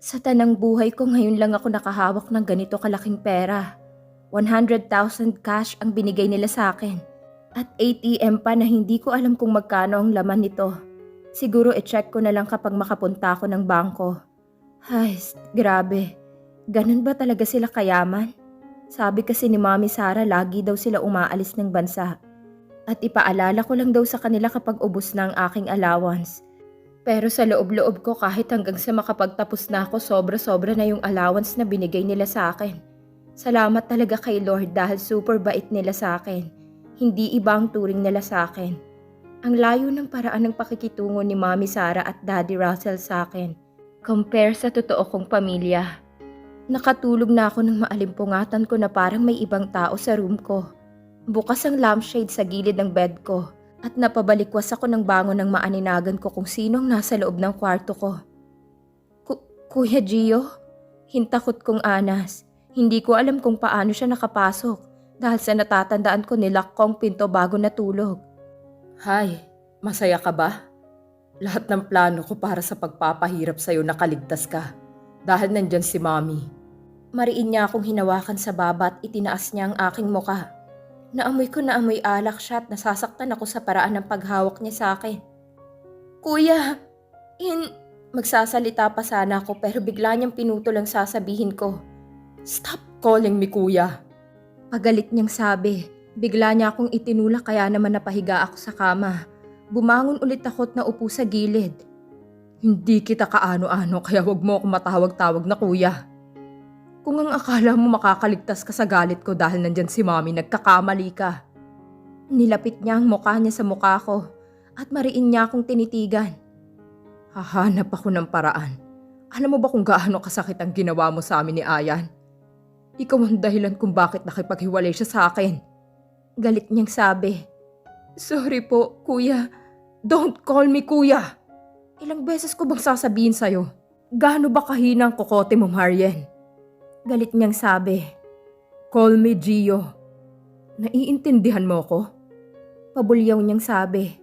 Sa tanang buhay ko ngayon lang ako nakahawak ng ganito kalaking pera. 100,000 cash ang binigay nila sa akin. At ATM pa na hindi ko alam kung magkano ang laman nito. Siguro i-check ko na lang kapag makapunta ako ng bangko. Ay, grabe. Ganun ba talaga sila kayaman? Sabi kasi ni Mami Sara lagi daw sila umaalis ng bansa. At ipaalala ko lang daw sa kanila kapag ubos na ang aking allowance. Pero sa loob-loob ko kahit hanggang sa makapagtapos na ako sobra-sobra na yung allowance na binigay nila sa akin. Salamat talaga kay Lord dahil super bait nila sa akin. Hindi iba ang turing nila sa akin. Ang layo ng paraan ng pakikitungo ni Mami Sara at Daddy Russell sa akin. Compare sa totoo kong pamilya. Nakatulog na ako ng maalimpungatan ko na parang may ibang tao sa room ko. Bukas ang lampshade sa gilid ng bed ko at napabalikwas ako ng bangon ng maaninagan ko kung sinong nasa loob ng kwarto ko. Ku- Kuya Gio? Hintakot kong anas. Hindi ko alam kung paano siya nakapasok dahil sa natatandaan ko nilak ko pinto bago natulog. Hay, masaya ka ba? Lahat ng plano ko para sa pagpapahirap sa'yo nakaligtas ka. Dahil nandyan si Mommy. Mariin niya akong hinawakan sa baba at itinaas niya ang aking muka. Naamoy ko na amoy alak siya at nasasaktan ako sa paraan ng paghawak niya sa akin. Kuya, in... Magsasalita pa sana ako pero bigla niyang pinutol ang sasabihin ko. Stop calling me kuya. Pagalit niyang sabi. Bigla niya akong itinulak kaya naman napahiga ako sa kama. Bumangon ulit ako at naupo sa gilid. Hindi kita kaano-ano kaya wag mo ako matawag-tawag na kuya. Kung ang akala mo makakaligtas ka sa galit ko dahil nandyan si Mommy, nagkakamali ka. Nilapit niya ang mukha niya sa mukha ko at mariin niya akong tinitigan. Hahanap ako ng paraan. Alam mo ba kung gaano kasakit ang ginawa mo sa amin ni Ayan? Ikaw ang dahilan kung bakit nakipaghiwalay siya sa akin. Galit niyang sabi. Sorry po, kuya. Don't call me kuya. Ilang beses ko bang sasabihin sa'yo? Gaano ba kahina ang kokote mo, Marian? Galit niyang sabi. Call me Gio. Naiintindihan mo ko? Pabulyaw niyang sabi.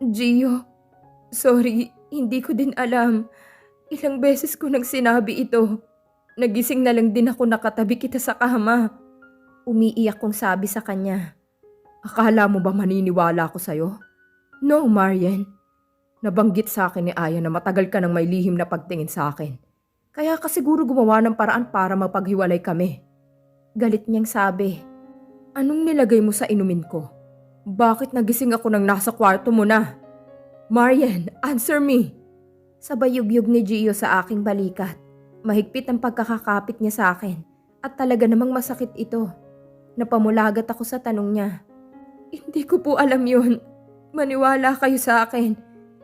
Gio, sorry, hindi ko din alam. Ilang beses ko nang sinabi ito. Nagising na lang din ako nakatabi kita sa kama. Umiiyak kong sabi sa kanya. Akala mo ba maniniwala ako sa'yo? No, Marian. Nabanggit sa akin ni Aya na matagal ka nang may lihim na pagtingin sa akin. Kaya ka siguro gumawa ng paraan para mapaghiwalay kami. Galit niyang sabi. Anong nilagay mo sa inumin ko? Bakit nagising ako nang nasa kwarto mo na? Marian, answer me! Sabay yugyug ni Gio sa aking balikat. Mahigpit ang pagkakakapit niya sa akin. At talaga namang masakit ito. Napamulagat ako sa tanong niya. Hindi ko po alam yun. Maniwala kayo sa akin.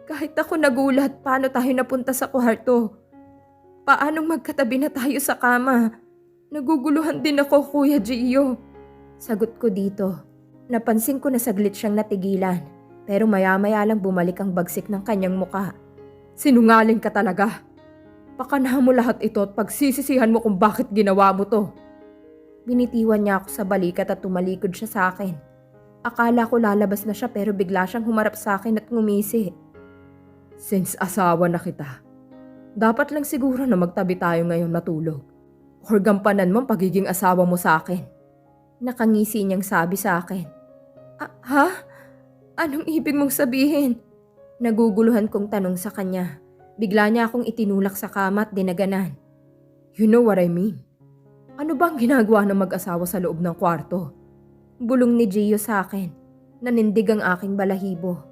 Kahit ako nagulat, paano tayo napunta sa kwarto? Paanong magkatabi na tayo sa kama? Naguguluhan din ako, Kuya Gio. Sagot ko dito. Napansin ko na saglit siyang natigilan. Pero maya-maya lang bumalik ang bagsik ng kanyang muka. Sinungaling ka talaga. Pakanahan mo lahat ito at pagsisisihan mo kung bakit ginawa mo to. Binitiwan niya ako sa balikat at tumalikod siya sa akin. Akala ko lalabas na siya pero bigla siyang humarap sa akin at ngumisi. Since asawa na kita, dapat lang siguro na magtabi tayo ngayon matulog. Or gampanan mo pagiging asawa mo sa akin. Nakangisi niyang sabi sa akin. Ah, ha? Anong ibig mong sabihin? Naguguluhan kong tanong sa kanya. Bigla niya akong itinulak sa kama at dinaganan. You know what I mean? Ano bang ginagawa ng mag-asawa sa loob ng kwarto? Bulong ni Gio sa akin. Nanindig ang aking balahibo.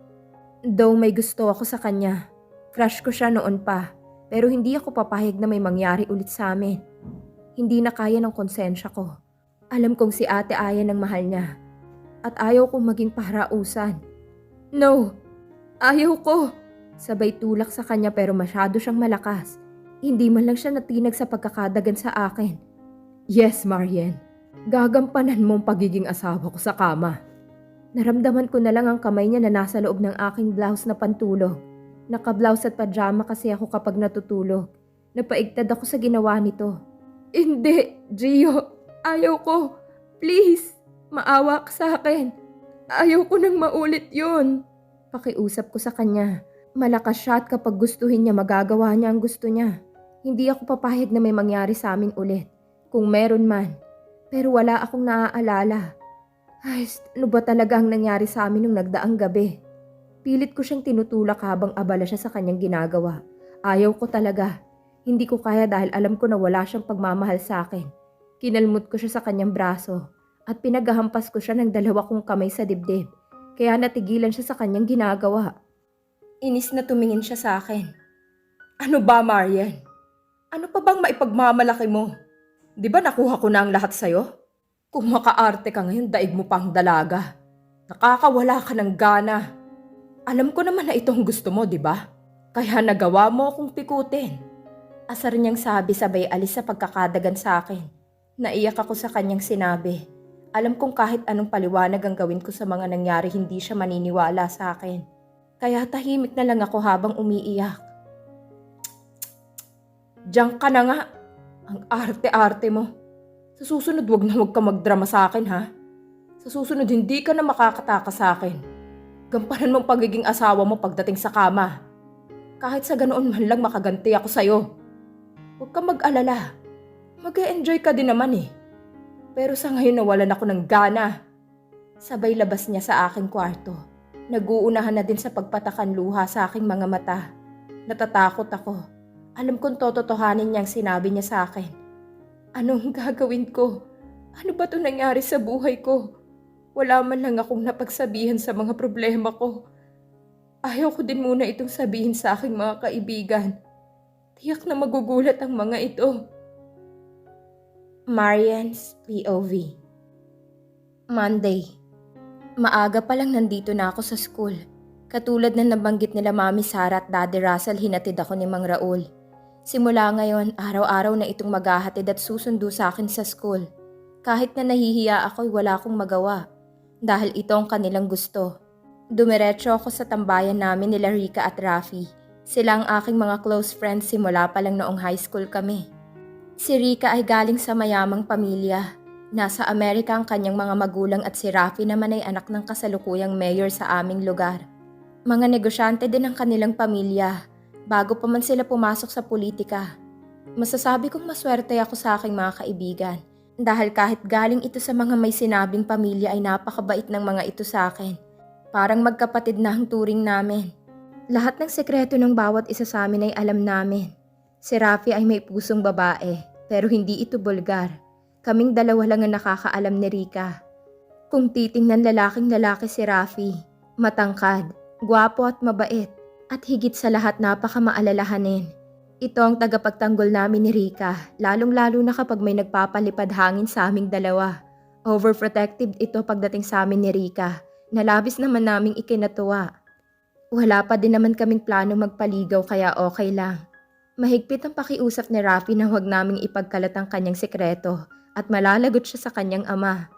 Though may gusto ako sa kanya. Crush ko siya noon pa. Pero hindi ako papayag na may mangyari ulit sa amin. Hindi na kaya ng konsensya ko. Alam kong si ate Aya ng mahal niya. At ayaw kong maging pahrausan. No, ayaw ko. Sabay tulak sa kanya pero masyado siyang malakas. Hindi man lang siya natinag sa pagkakadagan sa akin. Yes, Marian. Gagampanan mo ang pagiging asawa ko sa kama. Naramdaman ko na lang ang kamay niya na nasa loob ng aking blouse na pantulog. Naka-blouse at pajama kasi ako kapag natutulog. Napaigtad ako sa ginawa nito. Hindi, Gio. Ayaw ko. Please, maawa ka sa akin. Ayaw ko nang maulit yun. Pakiusap ko sa kanya. Malakas siya at kapag gustuhin niya magagawa niya ang gusto niya. Hindi ako papayag na may mangyari sa amin ulit. Kung meron man. Pero wala akong naaalala. Ay, ano ba talaga ang nangyari sa amin nung nagdaang gabi? Pilit ko siyang tinutulak habang abala siya sa kanyang ginagawa. Ayaw ko talaga. Hindi ko kaya dahil alam ko na wala siyang pagmamahal sa akin. Kinalmot ko siya sa kanyang braso at pinagahampas ko siya ng dalawa kong kamay sa dibdib. Kaya natigilan siya sa kanyang ginagawa. Inis na tumingin siya sa akin. Ano ba, Marian? Ano pa bang maipagmamalaki mo? Di ba nakuha ko na ang lahat sa'yo? Kung makaarte ka ngayon, daig mo pang dalaga. Nakakawala ka ng gana. Alam ko naman na itong gusto mo, di ba? Kaya nagawa mo akong pikutin. Asar niyang sabi sabay alis sa pagkakadagan sa akin. Naiyak ako sa kanyang sinabi. Alam kong kahit anong paliwanag ang gawin ko sa mga nangyari hindi siya maniniwala sa akin. Kaya tahimik na lang ako habang umiiyak. Diyan ka na nga. Ang arte-arte mo. Sa susunod, wag na wag ka magdrama sa akin, ha? Sa susunod, hindi ka na makakataka sa akin. Gampanan mong pagiging asawa mo pagdating sa kama. Kahit sa ganoon man lang makaganti ako sa'yo. Huwag ka mag-alala. mag enjoy ka din naman eh. Pero sa ngayon nawalan ako ng gana. Sabay labas niya sa aking kwarto. Naguunahan na din sa pagpatakan luha sa aking mga mata. Natatakot ako. Alam kong tototohanin niyang sinabi niya sa akin. Anong gagawin ko? Ano ba to nangyari sa buhay ko? Wala man lang akong napagsabihan sa mga problema ko. Ayaw ko din muna itong sabihin sa aking mga kaibigan. Tiyak na magugulat ang mga ito. Marian's POV Monday Maaga pa lang nandito na ako sa school. Katulad na nabanggit nila Mami Sara at Daddy Russell, hinatid ako ni Mang Raul. Simula ngayon, araw-araw na itong maghahatid at susundo sa akin sa school. Kahit na nahihiya ako'y wala akong magawa. Dahil ito ang kanilang gusto. Dumiretso ako sa tambayan namin nila Rika at Rafi. Sila ang aking mga close friends simula pa lang noong high school kami. Si Rika ay galing sa mayamang pamilya. Nasa Amerika ang kanyang mga magulang at si Rafi naman ay anak ng kasalukuyang mayor sa aming lugar. Mga negosyante din ang kanilang pamilya bago pa man sila pumasok sa politika. Masasabi kong maswerte ako sa aking mga kaibigan dahil kahit galing ito sa mga may sinabing pamilya ay napakabait ng mga ito sa akin. Parang magkapatid na ang turing namin. Lahat ng sekreto ng bawat isa sa amin ay alam namin. Si Rafi ay may pusong babae pero hindi ito bulgar. Kaming dalawa lang ang nakakaalam ni Rika. Kung titingnan lalaking lalaki si Rafi, matangkad, gwapo at mabait, at higit sa lahat napakamaalalahanin. Ito ang tagapagtanggol namin ni Rika, lalong-lalo na kapag may nagpapalipad hangin sa aming dalawa. Overprotective ito pagdating sa amin ni Rika, na labis naman naming ikinatuwa. Wala pa din naman kaming plano magpaligaw kaya okay lang. Mahigpit ang pakiusap ni Rafi na huwag naming ipagkalat ang kanyang sekreto at malalagot siya sa kanyang ama.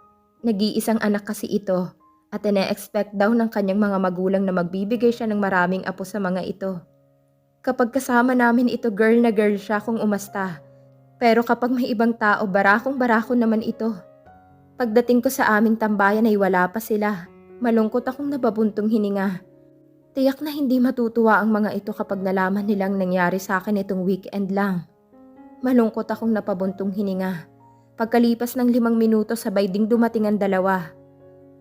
Nag-iisang anak kasi ito at ine-expect daw ng kanyang mga magulang na magbibigay siya ng maraming apo sa mga ito. Kapag kasama namin ito girl na girl siya kung umasta. Pero kapag may ibang tao, barakong barako naman ito. Pagdating ko sa aming tambayan ay wala pa sila. Malungkot akong nababuntong hininga. Tiyak na hindi matutuwa ang mga ito kapag nalaman nilang nangyari sa akin itong weekend lang. Malungkot akong napabuntong hininga. Pagkalipas ng limang minuto sabay ding dumating ang dalawa.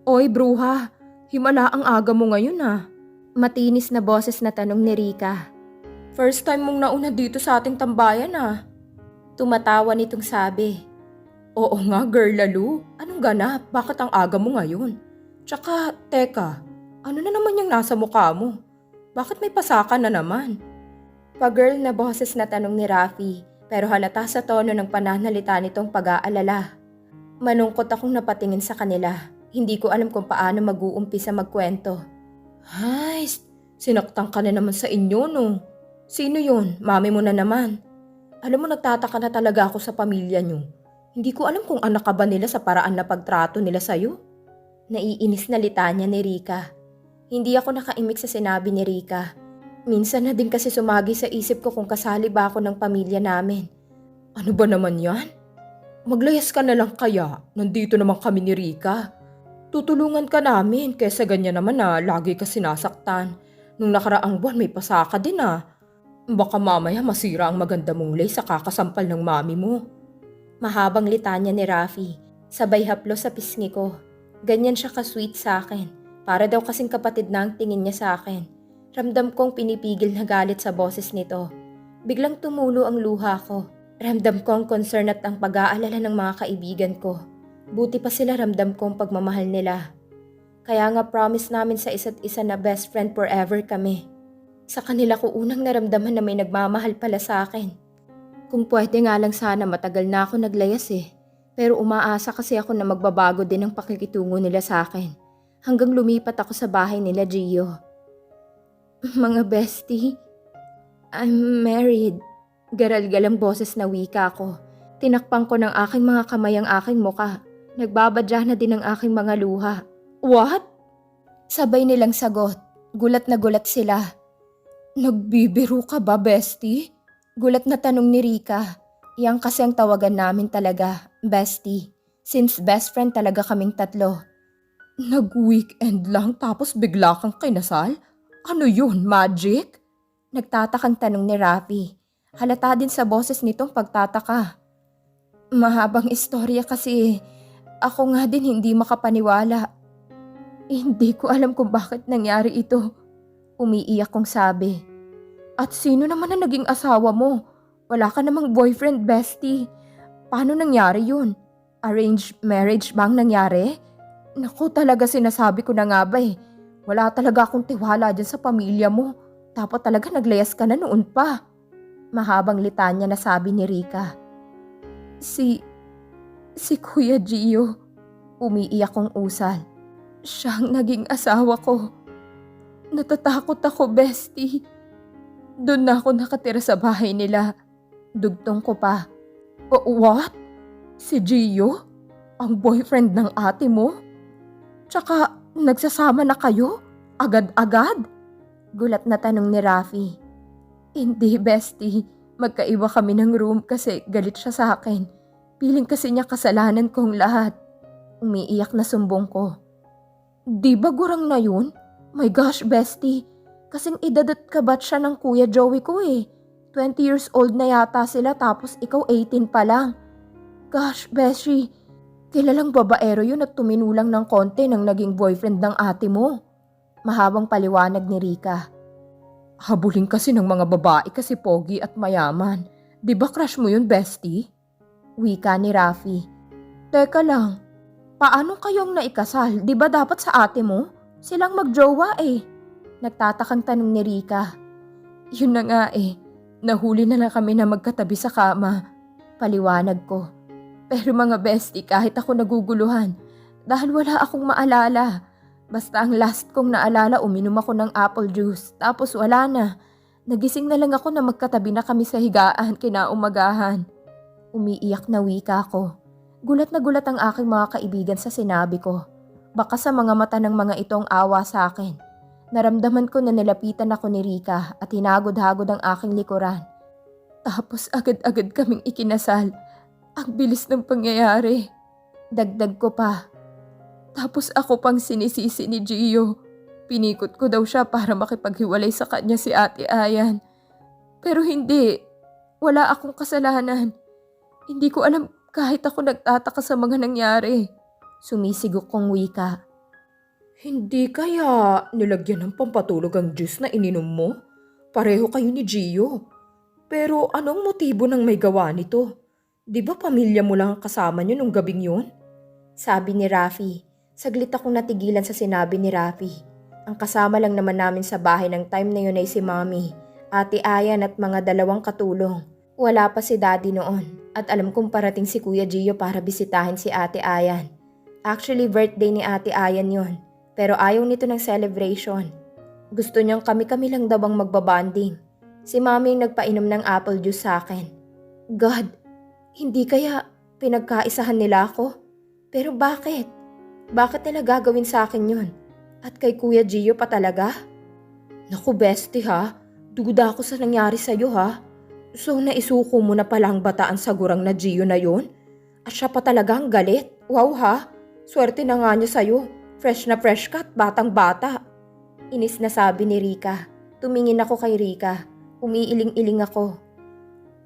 Oy, bruha, himala ang aga mo ngayon ah. Matinis na boses na tanong ni Rika. First time mong nauna dito sa ating tambayan ah. Tumatawa nitong sabi. Oo nga, girl lalo. Anong ganap? Bakit ang aga mo ngayon? Tsaka, teka, ano na naman yung nasa mukha mo? Bakit may pasaka na naman? Pa-girl na boses na tanong ni Rafi, pero halata sa tono ng pananalita nitong pag-aalala. Manungkot akong napatingin sa kanila. Hindi ko alam kung paano mag-uumpisa magkwento. Ay, sinaktan ka na naman sa inyo no. Sino yun? Mami mo na naman. Alam mo, nagtataka na talaga ako sa pamilya nyo. Hindi ko alam kung anak ka ba nila sa paraan na pagtrato nila sa'yo. Naiinis na litanya ni Rika. Hindi ako nakaimik sa sinabi ni Rika. Minsan na din kasi sumagi sa isip ko kung kasali ba ako ng pamilya namin. Ano ba naman yan? Maglayas ka na lang kaya. Nandito naman kami ni Rika. Tutulungan ka namin kesa ganyan naman na lagi ka sinasaktan. Nung nakaraang buwan may pasaka din ah. Baka mamaya masira ang maganda mong lace sa kakasampal ng mami mo. Mahabang litanya ni Rafi, sabay haplo sa pisngi ko. Ganyan siya ka-sweet sa akin. Para daw kasing kapatid na ang tingin niya sa akin. Ramdam kong pinipigil na galit sa boses nito. Biglang tumulo ang luha ko. Ramdam ko ang concern at ang pag-aalala ng mga kaibigan ko. Buti pa sila ramdam ko ang pagmamahal nila. Kaya nga promise namin sa isa't isa na best friend forever kami. Sa kanila ko unang naramdaman na may nagmamahal pala sa akin. Kung pwede nga lang sana matagal na ako naglayas eh. Pero umaasa kasi ako na magbabago din ang pakikitungo nila sa akin. Hanggang lumipat ako sa bahay nila Gio. Mga bestie, I'm married. Garal-gal ang boses na wika ko. Tinakpan ko ng aking mga kamay ang aking muka. Nagbabadya na din ang aking mga luha. What? Sabay nilang sagot. Gulat na gulat sila. Nagbibiro ka ba, bestie? Gulat na tanong ni Rika. Yang kasi ang tawagan namin talaga, bestie. Since best friend talaga kaming tatlo. Nag-weekend lang tapos bigla kang kinasal? Ano yun, magic? Nagtatakang tanong ni Rafi. Halata din sa boses nitong pagtataka. Mahabang istorya kasi ako nga din hindi makapaniwala. Hindi ko alam kung bakit nangyari ito. Umiiyak kong sabi. At sino naman ang naging asawa mo? Wala ka namang boyfriend, bestie. Paano nangyari yun? Arranged marriage bang nangyari? Naku talaga sinasabi ko na nga ba eh. Wala talaga akong tiwala dyan sa pamilya mo. Dapat talaga naglayas ka na noon pa. Mahabang litanya na sabi ni Rika. Si... Si Kuya Gio. Umiiyak kong usal. Siyang naging asawa ko. Natatakot ako, bestie. Doon na ako nakatira sa bahay nila. Dugtong ko pa. "O- what? Si Gio? Ang boyfriend ng ate mo? Tsaka nagsasama na kayo? Agad-agad? Gulat na tanong ni Rafi. Hindi, bestie. Magkaiba kami ng room kasi galit siya sa akin. Piling kasi niya kasalanan kong lahat. Umiiyak na sumbong ko. Di ba gurang na yun? My gosh, bestie. Kasing edad at kabat siya ng kuya Joey ko eh. 20 years old na yata sila tapos ikaw 18 pa lang. Gosh, Beshi, kilalang babaero yun at tuminulang ng konti ng naging boyfriend ng ate mo. Mahabang paliwanag ni Rika. Habulin kasi ng mga babae kasi pogi at mayaman. Di ba crush mo yun, bestie? Wika ni Rafi. Teka lang, paano kayong naikasal? Di ba dapat sa ate mo? Silang magjowa eh. Nagtatakang tanong ni Rika. Yun na nga eh. Nahuli na lang kami na magkatabi sa kama. Paliwanag ko. Pero mga bestie, kahit ako naguguluhan. Dahil wala akong maalala. Basta ang last kong naalala, uminom ako ng apple juice. Tapos wala na. Nagising na lang ako na magkatabi na kami sa higaan kinaumagahan. Umiiyak na wika ko. Gulat na gulat ang aking mga kaibigan sa sinabi ko. Baka sa mga mata ng mga itong awa sa akin. Naramdaman ko na nilapitan ako ni Rika at hinagod-hagod ang aking likuran. Tapos agad-agad kaming ikinasal. Ang bilis ng pangyayari. Dagdag ko pa. Tapos ako pang sinisisi ni Gio. Pinikot ko daw siya para makipaghiwalay sa kanya si Ate Ayan. Pero hindi. Wala akong kasalanan. Hindi ko alam kahit ako nagtataka sa mga nangyari. Sumisigok kong wika. Hindi kaya nilagyan ng pampatulog ang juice na ininom mo? Pareho kayo ni Gio. Pero anong motibo ng may gawa nito? Di ba pamilya mo lang ang kasama niyo nung gabing yun? Sabi ni Rafi. Saglit akong natigilan sa sinabi ni Rafi. Ang kasama lang naman namin sa bahay ng time na yun ay si Mami, Ate Ayan at mga dalawang katulong. Wala pa si Daddy noon at alam kong parating si Kuya Gio para bisitahin si Ate Ayan. Actually, birthday ni Ate Ayan yon. Pero ayaw nito ng celebration. Gusto niyang kami-kami lang daw ang magbabanding. Si Mami ang nagpainom ng apple juice sa akin. God, hindi kaya pinagkaisahan nila ako? Pero bakit? Bakit nila gagawin sa akin yun? At kay Kuya Gio pa talaga? Naku bestie ha, duda ako sa nangyari sa'yo ha. So naisuko mo na pala ang bataan sa gurang na Gio na yun? At siya pa talaga ang galit? Wow ha, swerte na nga niya sa'yo. Fresh na fresh ka at batang bata. Inis na sabi ni Rika. Tumingin ako kay Rika. Umiiling-iling ako.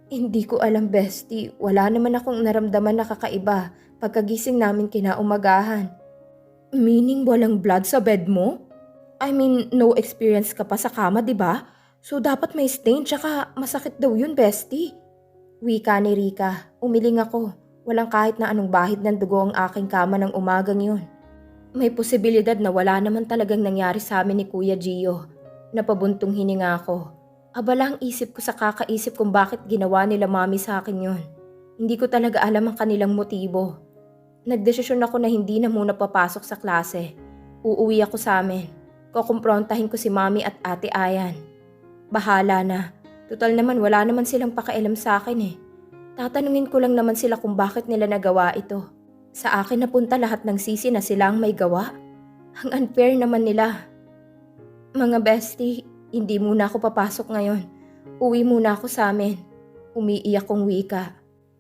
Hindi ko alam, bestie. Wala naman akong naramdaman na kakaiba pagkagising namin kinaumagahan. Meaning walang blood sa bed mo? I mean, no experience ka pa sa kama, di ba? So dapat may stain tsaka masakit daw yun, bestie. Wika ni Rika. Umiling ako. Walang kahit na anong bahid ng dugo ang aking kama ng umagang yun. May posibilidad na wala naman talagang nangyari sa amin ni Kuya Gio. Napabuntong hininga ako. Abala ang isip ko sa kakaisip kung bakit ginawa nila mami sa akin yun. Hindi ko talaga alam ang kanilang motibo. Nagdesisyon ako na hindi na muna papasok sa klase. Uuwi ako sa amin. Kukumprontahin ko si mami at ate Ayan. Bahala na. Total naman wala naman silang pakialam sa akin eh. Tatanungin ko lang naman sila kung bakit nila nagawa ito. Sa akin napunta lahat ng sisi na sila ang may gawa. Ang unfair naman nila. Mga bestie, hindi muna ako papasok ngayon. Uwi muna ako sa amin. Umiiyak kong wika.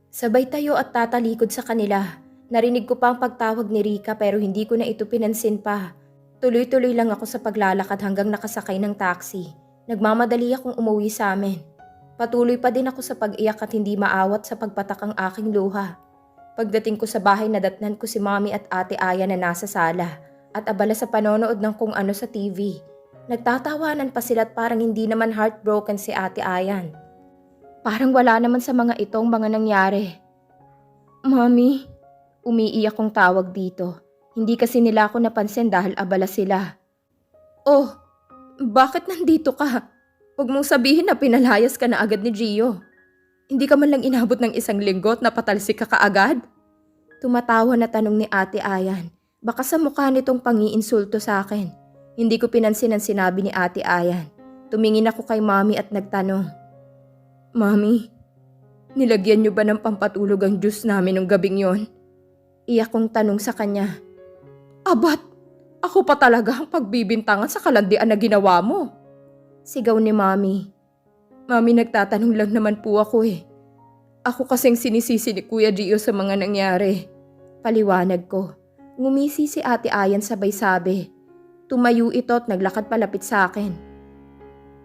Sabay tayo at tatalikod sa kanila. Narinig ko pa ang pagtawag ni Rika pero hindi ko na ito pinansin pa. Tuloy-tuloy lang ako sa paglalakad hanggang nakasakay ng taxi. Nagmamadali akong umuwi sa amin. Patuloy pa din ako sa pag-iyak at hindi maawat sa pagpatak ang aking luha. Pagdating ko sa bahay nadatnan ko si mami at ate Aya na nasa sala at abala sa panonood ng kung ano sa TV. Nagtatawanan pa sila at parang hindi naman heartbroken si ate Ayan. Parang wala naman sa mga itong mga nangyari. Mami, umiiyak kong tawag dito. Hindi kasi nila ako napansin dahil abala sila. Oh, bakit nandito ka? Huwag mong sabihin na pinalayas ka na agad ni Gio. Hindi ka man lang inabot ng isang linggo at napatalsik ka kaagad? Tumatawa na tanong ni ate Ayan. Baka sa mukha nitong pangiinsulto sa akin. Hindi ko pinansin ang sinabi ni ate Ayan. Tumingin ako kay mami at nagtanong. Mami, nilagyan niyo ba ng pampatulog ang juice namin ng gabing yon? Iyak kong tanong sa kanya. Abat, ako pa talaga ang pagbibintangan sa kalandian na ginawa mo. Sigaw ni Mami. Mami, nagtatanong lang naman po ako eh. Ako kasing sinisisi ni Kuya Gio sa mga nangyari. Paliwanag ko. Ngumisi si Ate Ayan sabay sabi. Tumayo ito at naglakad palapit sa akin.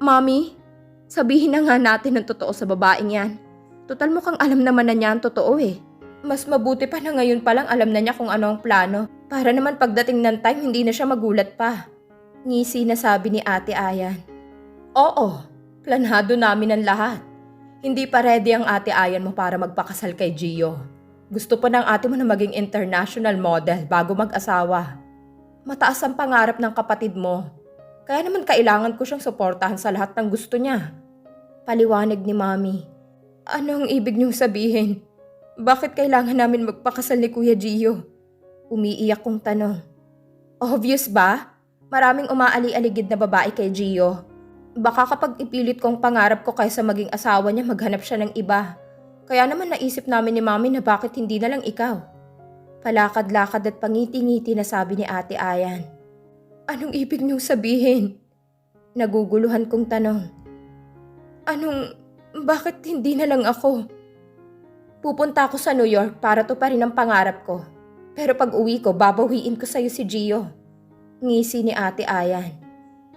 Mami, sabihin na nga natin ang totoo sa babaeng yan. Total mukhang alam naman na niya ang totoo eh. Mas mabuti pa na ngayon pa lang alam na niya kung ano ang plano. Para naman pagdating ng time hindi na siya magulat pa. Ngisi na sabi ni Ate Ayan. Oo, planado namin ang lahat. Hindi pa ready ang Ate Ayan mo para magpakasal kay Gio. Gusto pa ng ate mo na maging international model bago mag-asawa. Mataas ang pangarap ng kapatid mo. Kaya naman kailangan ko siyang suportahan sa lahat ng gusto niya. Paliwanag ni Mami. Anong ibig niyong sabihin? Bakit kailangan namin magpakasal ni Kuya Gio? Umiiyak kong tanong. Obvious ba? Maraming umaali-aligid na babae kay Gio. Baka kapag ipilit kong pangarap ko kaysa maging asawa niya, maghanap siya ng iba. Kaya naman naisip namin ni Mami na bakit hindi na lang ikaw. Palakad-lakad at pangiti-ngiti na sabi ni Ate Ayan. Anong ibig niyong sabihin? Naguguluhan kong tanong. Anong, bakit hindi na lang ako? Pupunta ako sa New York para to pa rin ang pangarap ko. Pero pag uwi ko, babawiin ko sa'yo si Gio. Ngisi ni Ate Ayan.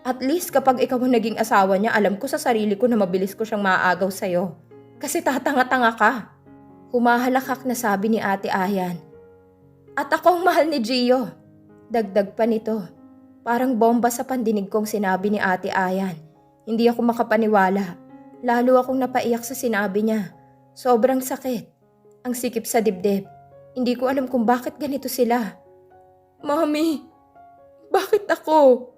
At least kapag ikaw ang naging asawa niya, alam ko sa sarili ko na mabilis ko siyang maaagaw sa'yo. Kasi tatanga-tanga ka. Humahalakak na sabi ni Ate Ayan. At ako ang mahal ni Gio. Dagdag pa nito. Parang bomba sa pandinig kong sinabi ni Ate Ayan. Hindi ako makapaniwala. Lalo akong napaiyak sa sinabi niya. Sobrang sakit. Ang sikip sa dibdib. Hindi ko alam kung bakit ganito sila. Mami, bakit ako?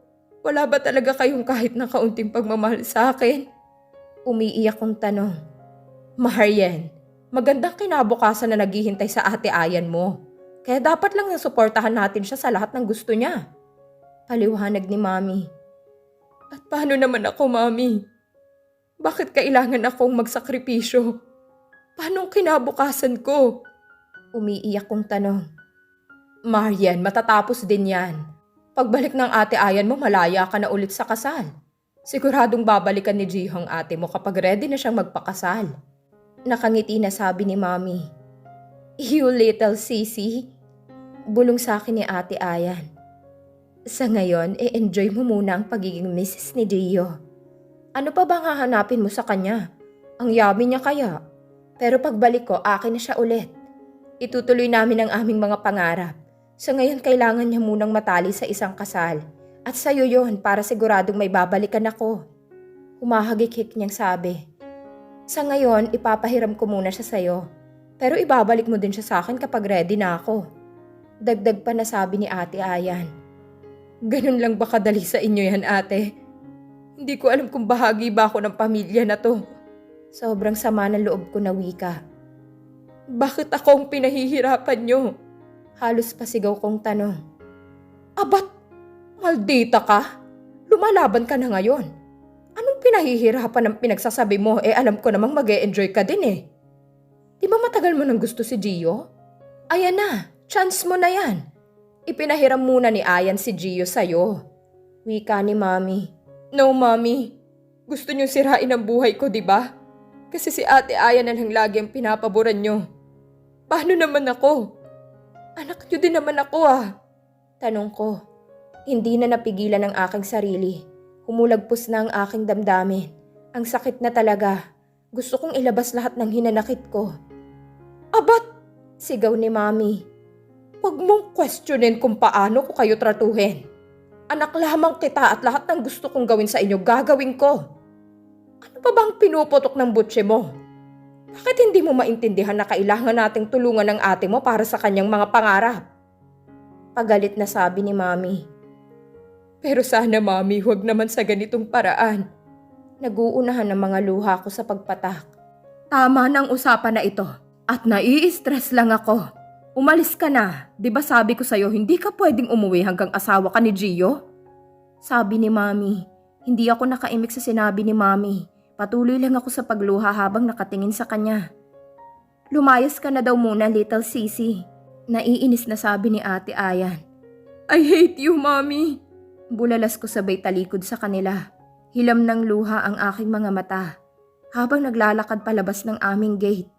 Wala ba talaga kayong kahit na kaunting pagmamahal sa akin? Umiiyak kong tanong. Marian, magandang kinabukasan na naghihintay sa ate Ayan mo. Kaya dapat lang nasuportahan natin siya sa lahat ng gusto niya. Paliwanag ni Mami. At paano naman ako, Mami? Bakit kailangan akong magsakripisyo? Paano kinabukasan ko? Umiiyak kong tanong. Marian, matatapos din yan. Pagbalik ng ate Ayan mo, malaya ka na ulit sa kasal. Siguradong babalikan ni Jihong ate mo kapag ready na siyang magpakasal. Nakangiti na sabi ni Mami. You little sissy. Bulong sa akin ni ate Ayan. Sa ngayon, e-enjoy mo muna ang pagiging misis ni Gio. Ano pa bang hahanapin mo sa kanya? Ang yummy niya kaya. Pero pagbalik ko, akin na siya ulit. Itutuloy namin ang aming mga pangarap. Sa ngayon, kailangan niya munang matali sa isang kasal. At sa'yo yon para siguradong may babalikan ako. Humahagik-hik niyang sabi. Sa ngayon, ipapahiram ko muna siya sa'yo. Pero ibabalik mo din siya sa akin kapag ready na ako. Dagdag pa na sabi ni Ate Ayan. Ganun lang ba kadali sa inyo yan, ate? Hindi ko alam kung bahagi ba ako ng pamilya na to. Sobrang sama ng loob ko na wika. Bakit ako ang pinahihirapan nyo? Halos pasigaw kong tanong. Abat, maldita ka? Lumalaban ka na ngayon. Anong pinahihirapan ng pinagsasabi mo? Eh alam ko namang mag enjoy ka din eh. Di ba matagal mo nang gusto si Gio? Ayan na, chance mo na yan. Ipinahiram muna ni Ayan si Gio sa'yo. Wika ni Mami. No, Mami. Gusto niyo sirain ang buhay ko, di ba? Kasi si Ate Ayan na lang lagi ang pinapaboran niyo. Paano naman ako? Anak niyo din naman ako ah. Tanong ko. Hindi na napigilan ang aking sarili. Humulagpos na ang aking damdamin. Ang sakit na talaga. Gusto kong ilabas lahat ng hinanakit ko. Abat! Sigaw ni Mami. Huwag mong questionin kung paano ko kayo tratuhin. Anak lamang kita at lahat ng gusto kong gawin sa inyo gagawin ko. Ano pa bang pinuputok ng butse mo? Bakit hindi mo maintindihan na kailangan nating tulungan ng ate mo para sa kanyang mga pangarap? Pagalit na sabi ni Mami. Pero sana Mami, huwag naman sa ganitong paraan. Naguunahan ang mga luha ko sa pagpatak. Tama ng usapan na ito. At nai-stress lang ako. Umalis ka na. Di ba sabi ko sa'yo hindi ka pwedeng umuwi hanggang asawa ka ni Gio? Sabi ni Mami. Hindi ako nakaimik sa sinabi ni Mami. Patuloy lang ako sa pagluha habang nakatingin sa kanya. Lumayas ka na daw muna, little sisi. Naiinis na sabi ni ate Ayan. I hate you, Mami. Bulalas ko sabay talikod sa kanila. Hilam ng luha ang aking mga mata. Habang naglalakad palabas ng aming gate.